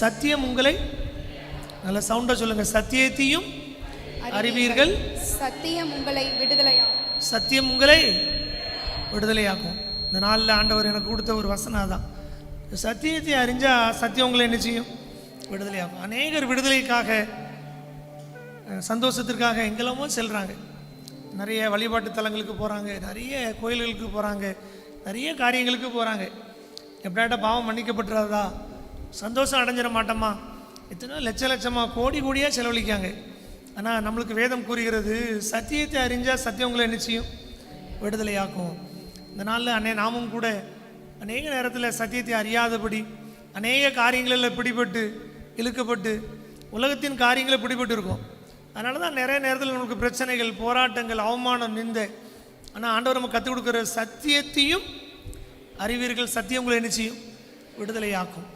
சத்தியம் உங்களை நல்ல சவுண்டா சொல்லுங்க. சத்தியத்தையும் அறிவீர்கள். சத்தியம் உங்களை விடுதலையாகும் சத்தியம் உங்களை விடுதலையாக்கும். இந்த நாளில் ஆண்டவர் எனக்கு கொடுத்த ஒரு வசனம் தான் சத்தியத்தை அறிஞ்சா சத்தியம் உங்களை என்ன செய்யும்? விடுதலையாகும் அநேகர் விடுதலைக்காக சந்தோஷத்திற்காக எங்கெல்லாமோ செல்கிறாங்க நிறைய வழிபாட்டு தலங்களுக்கு போகிறாங்க நிறைய கோயில்களுக்கு போகிறாங்க நிறைய காரியங்களுக்கு போகிறாங்க எப்படியாட்ட பாவம் மன்னிக்கப்பட்டுறதா சந்தோஷம் அடைஞ்சிட மாட்டோமா? எத்தனை லட்ச லட்சமாக கோடி கோடியாக செலவழிக்காங்க ஆனால் நம்மளுக்கு வேதம் கூறுகிறது சத்தியத்தை அறிஞ்சால் சத்தியம் உங்களை நிச்சயம் விடுதலையாக்கும். இந்த நாளில் அன்னை நாமும் கூட அநேக நேரத்தில் சத்தியத்தை அறியாதபடி அநேக காரியங்களில் பிடிபட்டு இழுக்கப்பட்டு உலகத்தின் காரியங்களை பிடிபட்டு இருக்கோம். அதனால தான் நிறைய நேரத்தில் நமக்கு பிரச்சனைகள் போராட்டங்கள் அவமானம் நிந்த. ஆனால் ஆண்டவர் நம்ம கற்றுக் கொடுக்குற சத்தியத்தையும் அறிவீர்கள் சத்தியம் உங்களை நிச்சயம் விடுதலையாக்கும்.